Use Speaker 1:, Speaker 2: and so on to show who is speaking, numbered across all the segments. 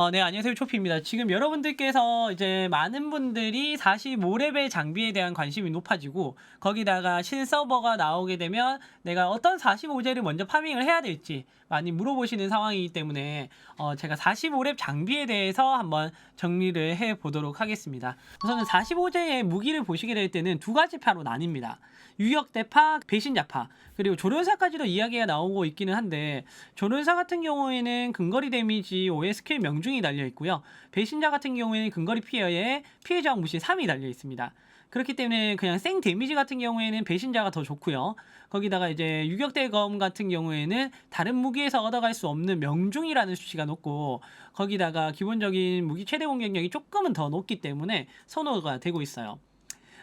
Speaker 1: 어, 네, 안녕하세요. 초피입니다. 지금 여러분들께서 이제 많은 분들이 45레벨 장비에 대한 관심이 높아지고, 거기다가 실서버가 나오게 되면 내가 어떤 45제를 먼저 파밍을 해야 될지 많이 물어보시는 상황이기 때문에, 어, 제가 45렙 장비에 대해서 한번 정리를 해 보도록 하겠습니다. 우선은 45제의 무기를 보시게 될 때는 두 가지 파로 나뉩니다. 유격대파, 배신자파, 그리고 조련사까지도 이야기가 나오고 있기는 한데 조련사 같은 경우에는 근거리 데미지 5의 스킬 명중이 달려 있고요. 배신자 같은 경우에는 근거리 피해에 피해 저항 무시 3이 달려 있습니다. 그렇기 때문에 그냥 생 데미지 같은 경우에는 배신자가 더 좋고요. 거기다가 이제 유격대검 같은 경우에는 다른 무기에서 얻어갈 수 없는 명중이라는 수치가 높고 거기다가 기본적인 무기 최대 공격력이 조금은 더 높기 때문에 선호가 되고 있어요.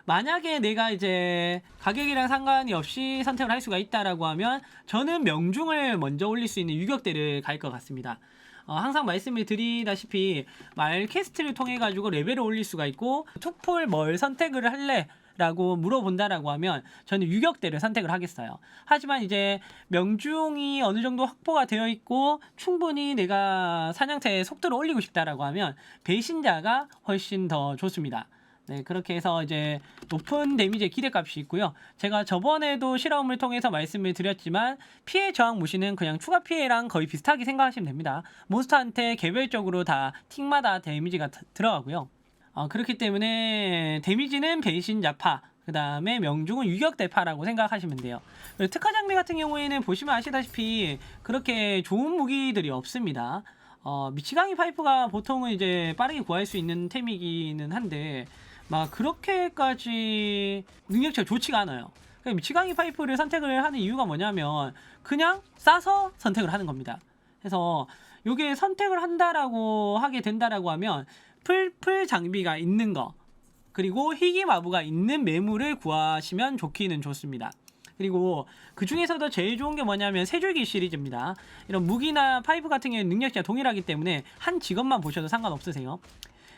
Speaker 1: 만약에 내가 이제 가격이랑 상관이 없이 선택을 할 수가 있다라고 하면 저는 명중을 먼저 올릴 수 있는 유격대를 갈 것 같습니다. 어, 항상 말씀을 드리다시피 말 캐스트를 통해 가지고 레벨을 올릴 수가 있고 투폴 뭘 선택을 할래? 라고 물어본다라고 하면 저는 유격대를 선택을 하겠어요. 하지만 이제 명중이 어느 정도 확보가 되어 있고 충분히 내가 사냥터의 속도를 올리고 싶다라고 하면 배신자가 훨씬 더 좋습니다. 네, 그렇게 해서 이제 높은 데미지의 기대값이 있고요. 제가 저번에도 실험을 통해서 말씀을 드렸지만 피해 저항 무시는 그냥 추가 피해랑 거의 비슷하게 생각하시면 됩니다. 몬스터한테 개별적으로 다 틱마다 데미지가 다- 들어가고요. 어, 그렇기 때문에 데미지는 배신자파, 그 다음에 명중은 유격대파라고 생각하시면 돼요. 특화 장비 같은 경우에는 보시면 아시다시피 그렇게 좋은 무기들이 없습니다. 어, 미치광이 파이프가 보통은 이제 빠르게 구할 수 있는 템이기는 한데 막 그렇게까지 능력치가 좋지가 않아요. 그러니까 미치광이 파이프를 선택을 하는 이유가 뭐냐면 그냥 싸서 선택을 하는 겁니다. 그래서 요게 선택을 한다라고 하게 된다라고 하면 풀풀 장비가 있는 거 그리고 희귀 마부가 있는 매물을 구하시면 좋기는 좋습니다. 그리고 그 중에서도 제일 좋은 게 뭐냐면 세줄기 시리즈입니다. 이런 무기나 파이프 같은 경우는 능력치가 동일하기 때문에 한 직업만 보셔도 상관없으세요.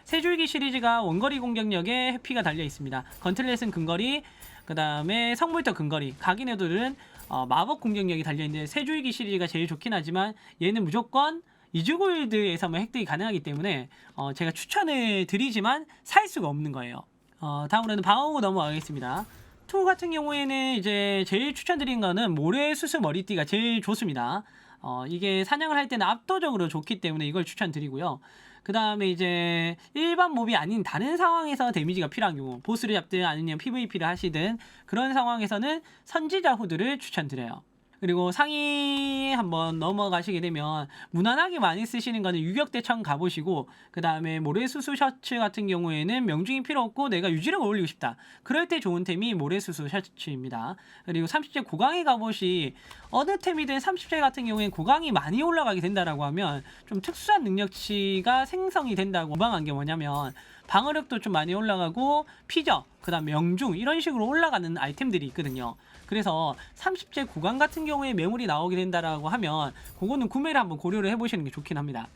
Speaker 1: 세 줄기 시리즈가 원거리 공격력에 해피가 달려 있습니다. 건틀렛은 근거리, 그 다음에 성물터 근거리, 각인애들은 어, 마법 공격력이 달려 있는데 세 줄기 시리즈가 제일 좋긴 하지만 얘는 무조건 이즈골드에서만 획득이 가능하기 때문에 어, 제가 추천을 드리지만 살 수가 없는 거예요. 어, 다음으로는 방어구 넘어가겠습니다. 투 같은 경우에는 이제 제일 추천드린 거는 모래 수수 머리띠가 제일 좋습니다. 어, 이게 사냥을 할 때는 압도적으로 좋기 때문에 이걸 추천드리고요. 그 다음에 이제 일반 몹이 아닌 다른 상황에서 데미지가 필요한 경우 보스를 잡든 아니면 PVP를 하시든 그런 상황에서는 선지자 후드를 추천드려요. 그리고 상위 한번 넘어가시게 되면 무난하게 많이 쓰시는 거는 유격대청 가보시고 그 다음에 모래수수 셔츠 같은 경우에는 명중이 필요 없고 내가 유지력을 올리고 싶다. 그럴 때 좋은 템이 모래수수 셔츠입니다. 그리고 30제 고강의 갑옷이 어느 템이든 30제 같은 경우에 고강이 많이 올라가게 된다라고 하면 좀 특수한 능력치가 생성이 된다고 무방한 게 뭐냐면 방어력도 좀 많이 올라가고 피저, 그 다음 명중 이런 식으로 올라가는 아이템들이 있거든요. 그래서 30제 구간 같은 경우에 매물이 나오게 된다라고 하면 그거는 구매를 한번 고려를 해보시는 게 좋긴 합니다.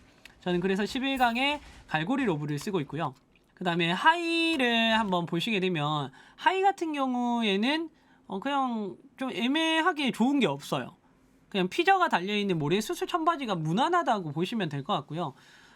Speaker 1: 저는 그래서 11강에 갈고리 로브를 쓰고 있고요. 그 다음에 하이를 한번 보시게 되면 하이 같은 경우에는 어 그냥 좀 애매하게 좋은 게 없어요. 그냥 피저가 달려있는 모래 수술 청바지가 무난하다고 보시면 될 것 같고요.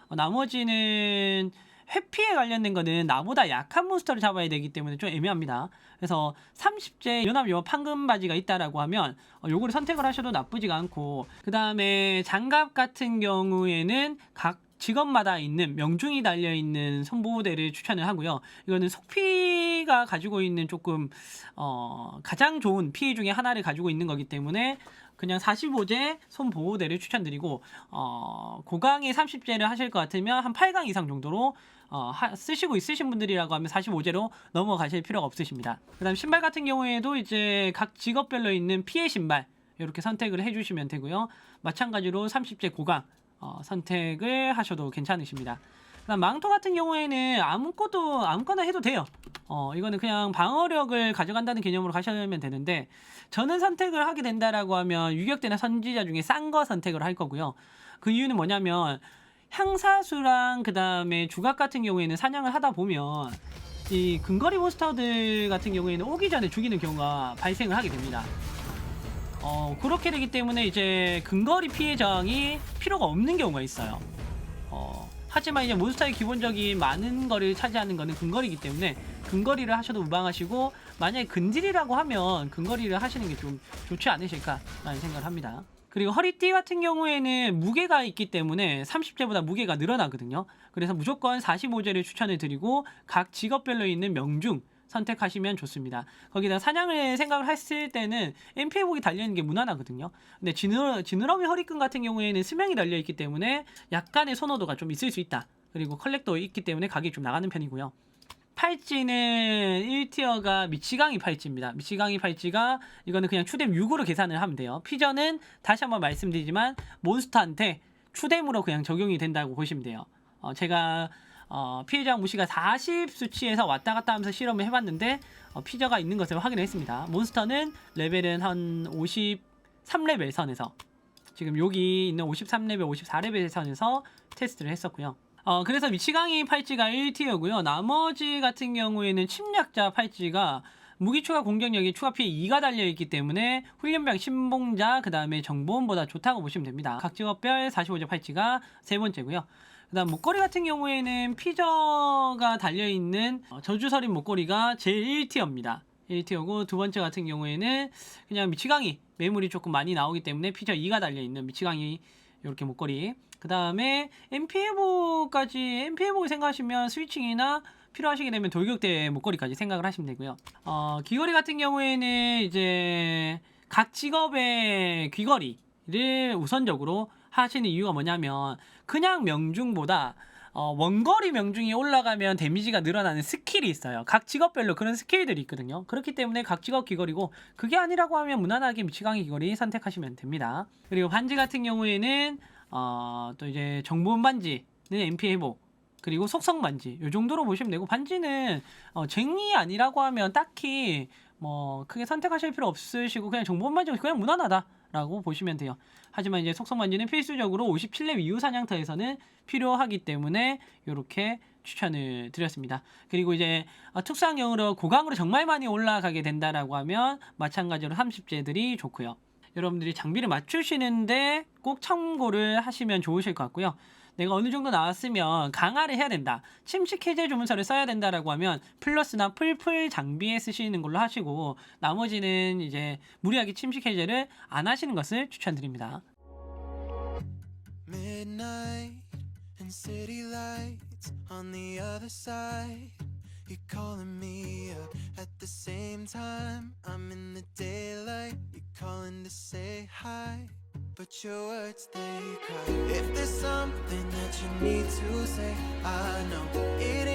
Speaker 1: 어, 나머지는 회피에 관련된 거는 나보다 약한 몬스터를 잡아야 되기 때문에 좀 애매합니다. 그래서 30제 연합 요 판금 바지가 있다라고 하면 어, 요거를 선택을 하셔도 나쁘지가 않고 그 다음에 장갑 같은 경우에는 각 직업마다 있는 명중이 달려 있는 손보호대를 추천을 하고요. 이거는 속피가 가지고 있는 조금 어, 가장 좋은 피해 중에 하나를 가지고 있는 거기 때문에 그냥 45제 손보호대를 추천드리고 어, 고강의 30제를 하실 것 같으면 한 8강 이상 정도로 어, 하- 쓰시고 있으신 분들이라고 하면 45제로 넘어가실 필요가 없으십니다. 그다음 신발 같은 경우에도 이제 각 직업별로 있는 피해 신발 이렇게 선택을 해주시면 되고요. 마찬가지로 30제 고강 어, 선택을 하셔도 괜찮으십니다. 망토 같은 경우에는 아무것도 아무거나 해도 돼요. 어, 이거는 그냥 방어력을 가져간다는 개념으로 가시면 되는데 저는 선택을 하게 된다라고 하면 유격대나 선지자 중에 싼 거 선택을 할 거고요. 그 이유는 뭐냐면 향사수랑 그 다음에 주각 같은 경우에는 사냥을 하다 보면 이 근거리 몬스터들 같은 경우에는 오기 전에 죽이는 경우가 발생을 하게 됩니다. 어, 그렇게 되기 때문에 이제 근거리 피해 저항이 필요가 없는 경우가 있어요. 어, 하지만 이제 몬스터의 기본적인 많은 거리를 차지하는 거는 근거리이기 때문에 근거리를 하셔도 무방하시고 만약에 근딜이라고 하면 근거리를 하시는 게 좀 좋지 않으실까라는 생각을 합니다. 그리고 허리띠 같은 경우에는 무게가 있기 때문에 30제보다 무게가 늘어나거든요. 그래서 무조건 45제를 추천을 드리고 각 직업별로 있는 명중 선택하시면 좋습니다. 거기다 사냥을 생각을 했을 때는 MP 회복이 달려있는 게 무난하거든요. 근데 지느러, 지느러미 허리끈 같은 경우에는 수명이 달려있기 때문에 약간의 선호도가 좀 있을 수 있다. 그리고 컬렉도 있기 때문에 가격이 좀 나가는 편이고요. 팔찌는 1티어가 미치광이 팔찌입니다. 미치광이 팔찌가 이거는 그냥 추뎀 6으로 계산을 하면 돼요. 피전은 다시 한번 말씀드리지만 몬스터한테 추뎀으로 그냥 적용이 된다고 보시면 돼요. 어, 제가 어, 피해자 무시가 40 수치에서 왔다 갔다 하면서 실험을 해봤는데 어, 피저가 있는 것을 확인했습니다. 몬스터는 레벨은 한 53레벨 선에서 지금 여기 있는 53레벨, 54레벨 선에서 테스트를 했었고요. 어, 그래서 미치광이 팔찌가 1티어고요. 나머지 같은 경우에는 침략자 팔찌가 무기 추가 공격력이 추가 피해 2가 달려있기 때문에 훈련병 신봉자 그 다음에 정보원보다 좋다고 보시면 됩니다. 각 직업별 45제 팔찌가 세 번째고요. 그 다음 목걸이 같은 경우에는 피저가 달려있는 어, 저주서린 목걸이가 제일 1티어입니다. 1티어고 두 번째 같은 경우에는 그냥 미치광이 매물이 조금 많이 나오기 때문에 피저 2가 달려있는 미치광이 이렇게 목걸이 그 다음에 MP에보까지 MP에보 생각하시면 스위칭이나 필요하시게 되면 돌격대 목걸이까지 생각을 하시면 되고요. 어, 귀걸이 같은 경우에는 이제 각 직업의 귀걸이를 우선적으로 하시는 이유가 뭐냐면 그냥 명중보다 어, 원거리 명중이 올라가면 데미지가 늘어나는 스킬이 있어요. 각 직업별로 그런 스킬들이 있거든요. 그렇기 때문에 각 직업 귀걸이고 그게 아니라고 하면 무난하게 미치광이 귀걸이 선택하시면 됩니다. 그리고 반지 같은 경우에는 어, 또 이제 정보원 반지는 MP 회복 그리고 속성 반지 요 정도로 보시면 되고 반지는 어, 쟁이 아니라고 하면 딱히 뭐 크게 선택하실 필요 없으시고 그냥 정보원 반지 그냥 무난하다 라고 보시면 돼요. 하지만 이제 속성 반지는 필수적으로 57렙 이후 사냥터에서는 필요하기 때문에 이렇게 추천을 드렸습니다. 그리고 이제 어, 특수학령으로 고강으로 정말 많이 올라가게 된다라고 하면 마찬가지로 30제들이 좋고요. 여러분들이 장비를 맞추시는데 꼭 참고를 하시면 좋으실 것 같고요. 내가 어느 정도 나왔으면 강화를 해야 된다. 침식 해제 주문서를 써야 된다라고 하면 플러스나 풀풀 장비에 쓰시는 걸로 하시고 나머지는 이제 무리하게 침식 해제를 안 하시는 것을 추천드립니다.
Speaker 2: Midnight and city lights on the other side. You're calling me up at the same time. I'm in the daylight. You're calling to say hi. but your words they cry. If there's something that you need to say, I know it.